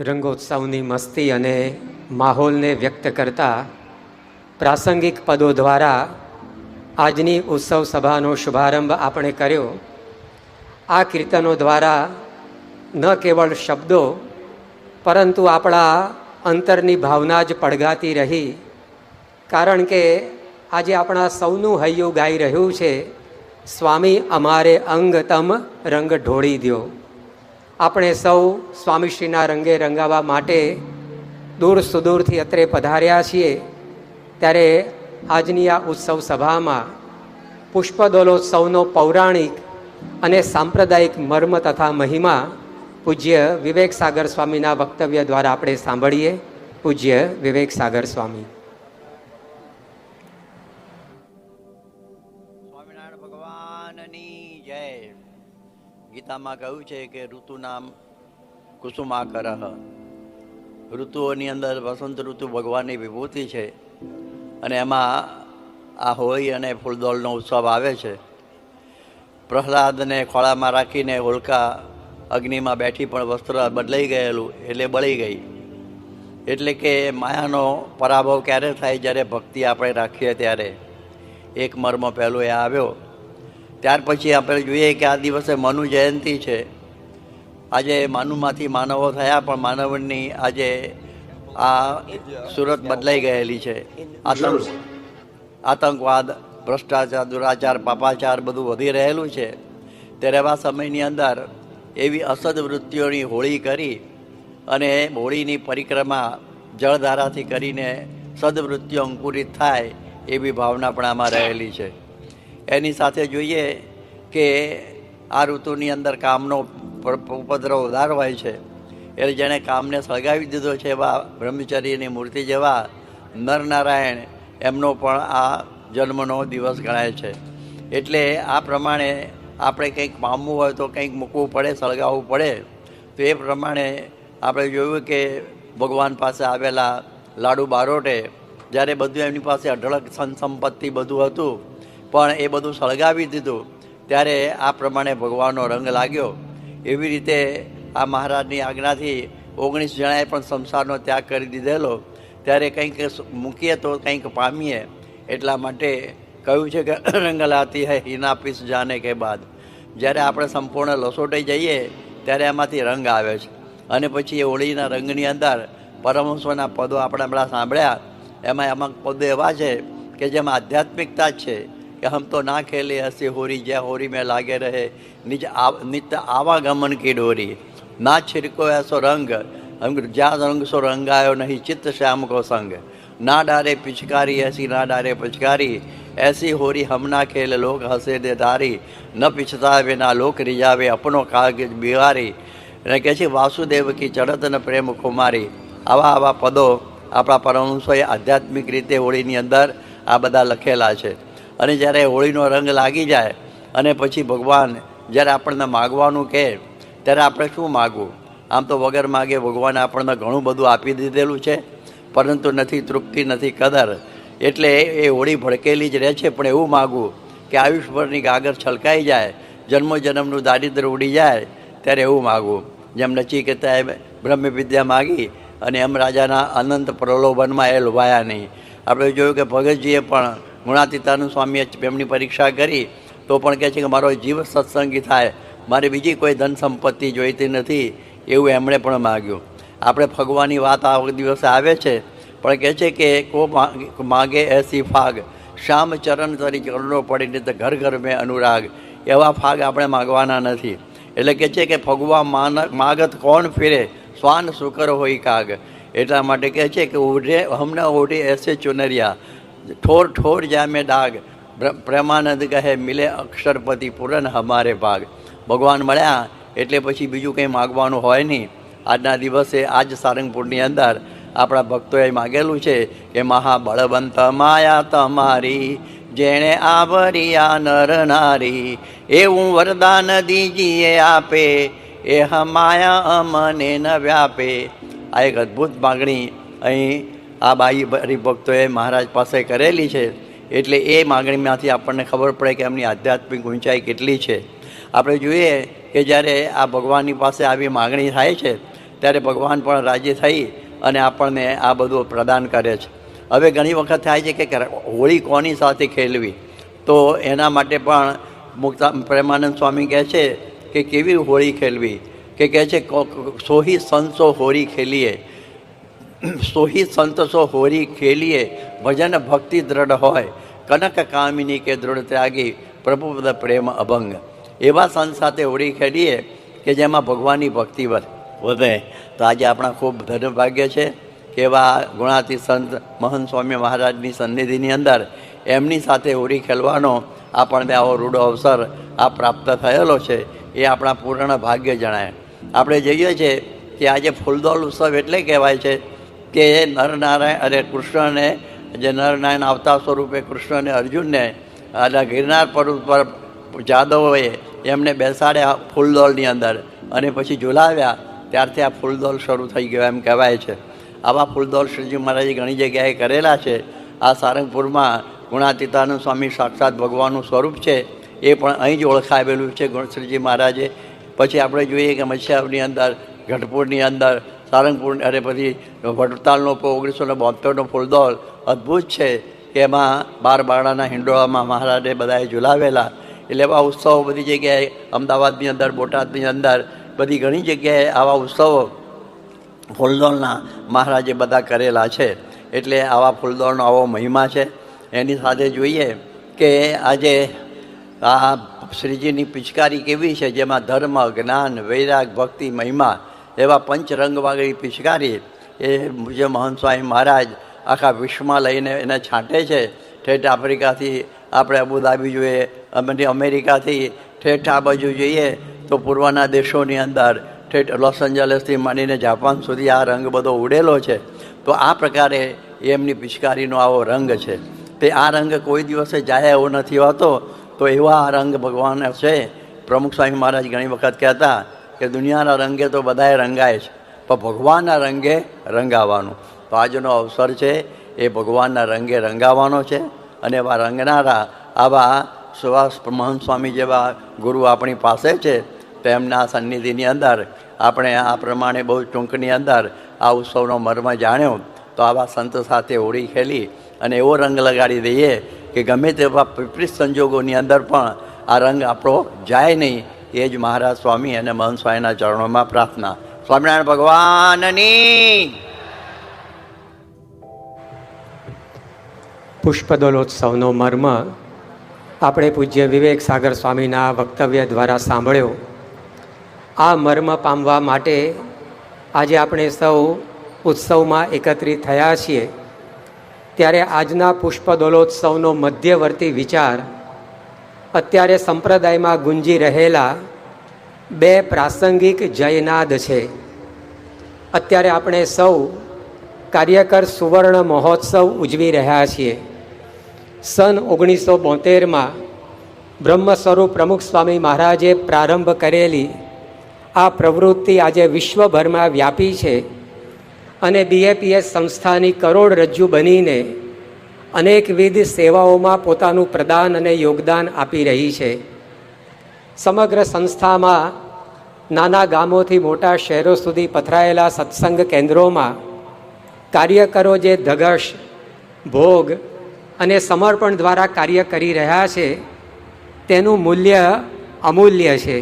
રંગોત્સવની મસ્તી અને માહોલને વ્યક્ત કરતા પ્રાસંગિક પદો દ્વારા આજની ઉત્સવ સભાનો શુભારંભ આપણે કર્યો. આ કીર્તનો દ્વારા ન કેવળ શબ્દો, પરંતુ આપણા અંતરની ભાવના જ પડઘાતી રહી. કારણ કે આજે આપણા સૌનું હૈયું ગાઈ રહ્યું છે, સ્વામી, અમારે અંગ તમ રંગ ઢોળી દ્યો. આપણે સૌ સ્વામીશ્રીના રંગે રંગાવા માટે દૂર સુદૂરથી અત્રે પધાર્યા છીએ. ત્યારે આજની આ ઉત્સવ સભામાં પુષ્પદોલોત્સવનો પૌરાણિક અને સાંપ્રદાયિક મર્મ તથા મહિમા પૂજ્ય વિવેક સાગર સ્વામીના વક્તવ્ય દ્વારા આપણે સાંભળીએ. પૂજ્ય વિવેક સાગર સ્વામી. સ્વામિનારાયણ ભગવાનની જય. ગીતામાં કહ્યું છે કે ઋતુ નામ કુસુમાકર. ઋતુઓની અંદર વસંત ઋતુ ભગવાનની વિભૂતિ છે અને એમાં આ હોળી અને ફૂલદોલનો ઉત્સવ આવે છે. પ્રહલાદને ખોળામાં રાખીને હોલકા અગ્નિમાં બેઠી પણ વસ્ત્ર બદલાઈ ગયેલું, એટલે બળી ગઈ. એટલે કે માયાનો પરાભવ ક્યારે થાય જ્યારે ભક્તિ આપણે રાખીએ ત્યારે? એક મર્મ પહેલો એ આવ્યો. ત્યાર પછી આપણે જોઈએ કે આ દિવસે મનુ જયંતિ છે. આજે માનુમાંથી માનવો થયા, પણ માનવની આજે આ સુરત બદલાઈ ગયેલી છે. આતંક, આતંકવાદ, ભ્રષ્ટાચાર, દુરાચાર, પાપાચાર બધું વધી રહેલું છે. ત્યારે એવા સમયની અંદર એવી અસદ વૃત્તિઓની હોળી કરી અને હોળીની પરિક્રમા જળધારાથી કરીને સદવૃત્તિઓ અંકુરિત થાય એવી ભાવના પણ આમાં રહેલી છે. એની સાથે જોઈએ કે આ ઋતુની અંદર કામનો ઉપદ્રવ વધાર હોય છે. એટલે જેણે કામને સળગાવી દીધો છે એવા બ્રહ્મચર્યની મૂર્તિ જેવા નરનારાયણ એમનો પણ આ જન્મનો દિવસ ગણાય છે. એટલે આ પ્રમાણે આપણે કંઈક પામવું હોય તો કંઈક મૂકવું પડે, સળગાવવું પડે. તો એ પ્રમાણે આપણે જોયું કે ભગવાન પાસે આવેલા લાડુ બારોટે જ્યારે બધું એમની પાસે અઢળક સન સંપત્તિ બધું હતું પણ એ બધું સળગાવી દીધું. ત્યારે આ પ્રમાણે ભગવાનનો રંગ લાગ્યો. એવી રીતે આ મહારાજની આજ્ઞાથી ઓગણીસ જણાએ પણ સંસારનો ત્યાગ કરી દીધેલો. ત્યારે કંઈક મૂકીએ તો કંઈક પામીએ. એટલા માટે કહ્યું છે કે રંગ લાતી હૈ, હિના પીસ જાને કે બાદ. જ્યારે આપણે સંપૂર્ણ લસોટાઈ જઈએ, ત્યારે એમાંથી રંગ આવે છે. અને પછી એ હોળીના રંગની અંદર પરમહંસોના પદો આપણે હમણાં સાંભળ્યા. એમાં એમાં પદો એવા છે કે જેમાં આધ્યાત્મિકતા છે. કે હમ તો ના ખેલે હસી હોરી જ્યાં હોરી મેં લાગે રહે નિજ આ- નિત્ય આવાગમન કી ડોરી ના છિડકો એસો રંગ હમ જ્યાં રંગ સો રંગાયો નહીં ચિત્ત શ્યામ કો સંગ ના ડારે પિચકારી એસી ના ડારે પિચકારી એસી હોરી હમ ના ખેલ લોક હસે દે દારી ન પિછતાવે ના લોક રીજાવે અપનો કાગજ બિહારી અને કહે છે વાસુદેવ કી ચડત ન પ્રેમ કુમારી આવા આવા પદો આપણા પરમહંસોએ આધ્યાત્મિક રીતે હોળીની અંદર આ બધા લખેલા છે અને જ્યારે હોળીનો રંગ લાગી જાય અને પછી ભગવાન જ્યારે આપણને માગવાનું કહે, ત્યારે આપણે શું માગવું? આમ તો વગર માગે ભગવાને આપણને ઘણું બધું આપી દીધેલું છે, પરંતુ નથી તૃપ્તિ, નથી કદર. એટલે એ હોળી ભડકેલી જ રહે છે, પણ એવું માગવું કે આયુષ્યભરની ગાગર છલકાઈ જાય જન્મો જન્મનું દારિદ્ર્ય ઉડી જાય, ત્યારે એવું માગવું. જેમ નચિકેતાએ બ્રહ્મ વિદ્યા માગી અને એમ રાજાના અનંત પ્રલોભનમાં એ લોભાયા નહીં. આપણે જોયું કે ભગતજીએ પણ ગુણાતીતાનું સ્વામીએ એમની પરીક્ષા કરી, તો પણ કહે છે કે મારો જીવ સત્સંગી થાય. મારે બીજી કોઈ ધન સંપત્તિ જોઈતી નથી, એવું એમણે પણ માગ્યું. આપણે ફગવાની વાત આ દિવસે આવે છે, પણ કહે છે કે કો માગે- એસી ફાગ. શ્યામ ચરણ તરી ચરણો પડીને તો ઘર ઘર મેં અનુરાગ. એવા ફાગ આપણે માગવાના નથી. એટલે કહે છે કે ફગવા માન, માગત કોણ ફેરે? શ્વાન શુકર હોય કાગ. એટલા માટે કહે છે કે ઓઢે હમણાં ઓઢે એસે ચુનરિયા. ઠોર ઠોર જામે ડાગ પ્રેમાનંદ કહે, મિલે અક્ષરપતિ પૂરન હમારે ભાગ. ભગવાન મળ્યા, એટલે પછી બીજું કંઈ માગવાનું હોય નહીં. આજના દિવસે, આજ સારંગપુરની અંદર, આપણા ભક્તોએ માગેલું છે કે, મહાબળવંત માયા તમારી, જેણે આવરિયા નર નારી, એવું વરદાન દીજીએ આપે એ હમાયા અમને ન વ્યાપે. આ એક અદ્ભુત માગણી અહીં આ બાઈ હરિભક્તોએ મહારાજ પાસે કરેલી છે એટલે એ માગણીમાંથી આપણને ખબર પડે કે એમની આધ્યાત્મિક ઊંચાઈ કેટલી છે. આપણે જોઈએ કે જ્યારે આ ભગવાનની પાસે આવી માગણી થાય છે, ત્યારે ભગવાન પણ રાજી થઈ અને આપણને આ બધું પ્રદાન કરે છે. હવે ઘણી વખત થાય છે કે હોળી કોની સાથે ખેલવી? તો એના માટે પણ મુક્તા, પ્રેમાનંદ સ્વામી કહે છે કે કેવી હોળી ખેલવી? કે કહે છે સોહી સંતો હોળી ખેલીએ. સોહી સંતસો હોરી ખેલીએ, ભજન ભક્તિ દ્રઢ હોય. કનક કામિની કે દૃઢ ત્યાગી પ્રભુ પદ પ્રેમ અભંગ. એવા સંત સાથે હોળી ખેલીએ કે જેમાં ભગવાનની ભક્તિ વધ- તો આજે આપણા ખૂબ ધન્યભાગ્ય છે કે એવા ગુણાતી સંત મહંત સ્વામી મહારાજની સન્નિધિની અંદર એમની સાથે હોળી ખેલવાનો આપણને આવો રૂડો અવસર આ પ્રાપ્ત થયેલો છે એ આપણા પૂર્ણ ભાગ્ય જણાય. આપણે જઈએ છીએ કે આજે ફૂલદોલ ઉત્સવ એટલે કહેવાય છે કે નરનારાયણ, અરે કૃષ્ણને, જે નરનારાયણ આવતા સ્વરૂપે કૃષ્ણને, અર્જુનને અને ગિરનાર પર્વત પર જાદવોએ એમને બેસાડ્યા ફૂલદોલની અંદર. અને પછી ઝુલાવ્યા. ત્યારથી આ ફૂલદોલ શરૂ થઈ ગયો એમ કહેવાય છે. આવા ફૂલદોલ શ્રીજી મહારાજે ઘણી જગ્યાએ કરેલા છે. આ સારંગપુરમાં ગુણાતીતાનું સ્વામી સાક્ષાત ભગવાનનું સ્વરૂપ છે. એ પણ અહીં જ ઓળખાવેલું છે ગુણ શ્રીજી મહારાજે. પછી આપણે જોઈએ કે મત્સ્યાવની અંદર ગઢપુરની અંદર સારંગપુર અરે પછી વડતાલનો ઓગણીસો ને બોતેરનો ફૂલદોલ અદ્ભુત છે કે એમાં બાર બારણાના હિંડોળામાં મહારાજે બધાએ ઝુલાવેલા. એટલે એવા ઉત્સવો બધી જગ્યાએ, અમદાવાદની અંદર, બોટાદની અંદર, બધી ઘણી જગ્યાએ આવા ઉત્સવો ફૂલદોળના મહારાજે બધા કરેલા છે. એટલે આવા ફૂલદોળનો આવો મહિમા છે. એની સાથે જોઈએ કે આજે આ શ્રીજીની પિચકારી કેવી છે, જેમાં ધર્મ, જ્ઞાન, વૈરાગ, ભક્તિ, મહિમા એવા પંચરંગવાળી પિચકારી એ જે મહંત સ્વામી મહારાજ આખા વિશ્વમાં લઈને એને છાંટે છે. ઠેઠ આફ્રિકાથી આપણે અબુધાબી જોઈએ અમે અમેરિકાથી ઠેઠ આ બાજુ જોઈએ તો પૂર્વના દેશોની અંદર ઠેઠ લોસ એન્જલસથી માંડીને જાપાન સુધી આ રંગ બધો ઉડેલો છે. તો આ પ્રકારે એમની પિચકારીનો આવો રંગ છે. તે આ રંગ કોઈ દિવસે જાય એવો નથી હોતો. તો એવા આ રંગ ભગવાન છે. પ્રમુખ સ્વામી મહારાજ ઘણી વખત કહેતા કે દુનિયાના રંગે તો બધાએ રંગાય છે, પણ ભગવાનના રંગે રંગાવાનું. તો આજનો અવસર છે, એ ભગવાનના રંગે રંગાવાનો છે, અને એવા રંગનારા આવા સુભાષ મહંત સ્વામી જેવા ગુરુ આપણી પાસે છે તેમના સન્નિધિની અંદર આપણે આ પ્રમાણે બહુ ટૂંકની અંદર આ ઉત્સવનો મર્મ જાણ્યો. તો આવા સંત સાથે હોળી ખેલી અને એવો રંગ લગાડી દઈએ કે ગમે તેવા વિપરીત સંજોગોની અંદર પણ આ રંગ આપણો જાય નહીં. એ જ મહારાજ સ્વામી અને મહંત સ્વામીના ચરણોમાં પ્રાર્થના. સ્વામિનારાયણ ભગવાનની. પુષ્પદોલોત્સવનો મર્મ આપણે પૂજ્ય વિવેક સાગર સ્વામીના વક્તવ્ય દ્વારા સાંભળ્યો. આ મર્મ પામવા માટે આજે આપણે સૌ ઉત્સવમાં એકત્રિત થયા છીએ. ત્યારે આજના પુષ્પદોલોત્સવનો મધ્યવર્તી વિચાર અત્યારે સંપ્રદાયમાં ગુંજી રહેલા બે પ્રાસંગિક જયનાદ છે. અત્યારે આપણે સૌ કાર્યકર સુવર્ણ મહોત્સવ ઉજવી રહ્યા છીએ. સન ઓગણીસો બોતેરમાં બ્રહ્મ સ્વરૂપ પ્રમુખ સ્વામી મહારાજે પ્રારંભ કરેલી આ પ્રવૃત્તિ આજે વિશ્વભરમાં વ્યાપી છે અને બીએપીએસ સંસ્થાની કરોડરજ્જુ બનીને અનેકવિધ સેવાઓમાં પોતાનું પ્રદાન અને યોગદાન આપી રહી છે. સમગ્ર સંસ્થામાં નાના ગામોથી મોટા શહેરો સુધી પથરાયેલા સત્સંગ કેન્દ્રોમાં કાર્યકરો જે ધગશ, ભોગ અને સમર્પણ દ્વારા કાર્ય કરી રહ્યા છે, તેનું મૂલ્ય અમૂલ્ય છે.